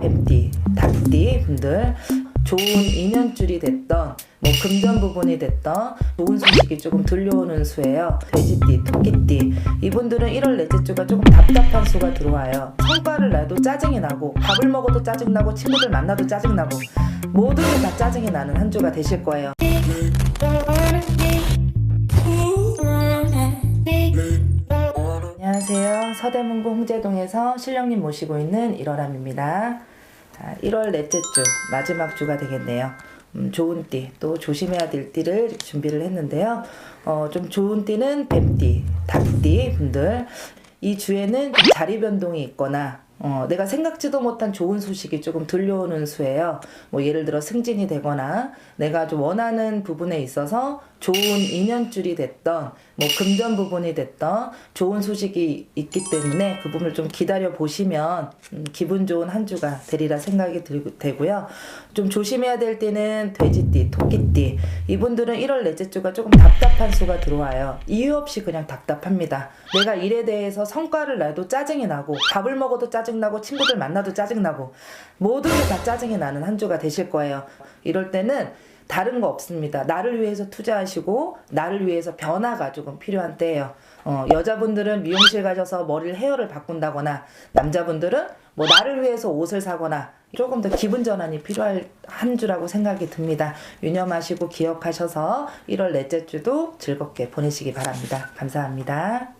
뱀띠, 닭띠 분들 좋은 인연줄이 됐던 뭐 금전 부분이 됐던 좋은 소식이 조금 들려오는 수예요. 돼지띠, 토끼띠 이분들은 1월 넷째 주가 조금 답답한 수가 들어와요. 성과를 내도 짜증이 나고 밥을 먹어도 짜증 나고 친구들 만나도 짜증 나고 모든 게 다 짜증이 나는 한 주가 되실 거예요. 안녕하세요. 서대문구 홍제동에서 신령님 모시고 있는 일월함입니다. 자, 1월 넷째 주 마지막 주가 되겠네요. 음, 좋은 띠, 또 조심해야 될 띠를 준비를 했는데요. 어, 좀 좋은 띠는 뱀띠, 닭띠 분들. 이 주에는 좀 자리 변동이 있거나 어, 내가 생각지도 못한 좋은 소식이 조금 들려오는 수예요. 뭐 예를 들어 승진이 되거나 내가 좀 원하는 부분에 있어서 좋은 인연줄이 됐던 뭐 금전 부분이 됐던 좋은 소식이 있기 때문에 그 부분을 좀 기다려 보시면 음, 기분 좋은 한 주가 되리라 생각이 들, 되고요. 좀 조심해야 될 때는 돼지띠, 토끼띠 이분들은 1월 넷째 주가 조금 답답한 수가 들어와요. 이유 없이 그냥 답답합니다. 내가 일에 대해서 성과를 내도 짜증이 나고 밥을 먹어도 짜증 나고 친구들 만나도 짜증 나고 모든 게 다 짜증이 나는 한 주가 되실 거예요. 이럴 때는 다른 거 없습니다. 나를 위해서 투자하시고 나를 위해서 변화가 조금 필요한 때예요. 어, 여자분들은 미용실 가셔서 머리를 헤어를 바꾼다거나 남자분들은 뭐 나를 위해서 옷을 사거나 조금 더 기분 전환이 필요할 한 주라고 생각이 듭니다. 유념하시고 기억하셔서 1월 넷째 주도 즐겁게 보내시기 바랍니다. 감사합니다.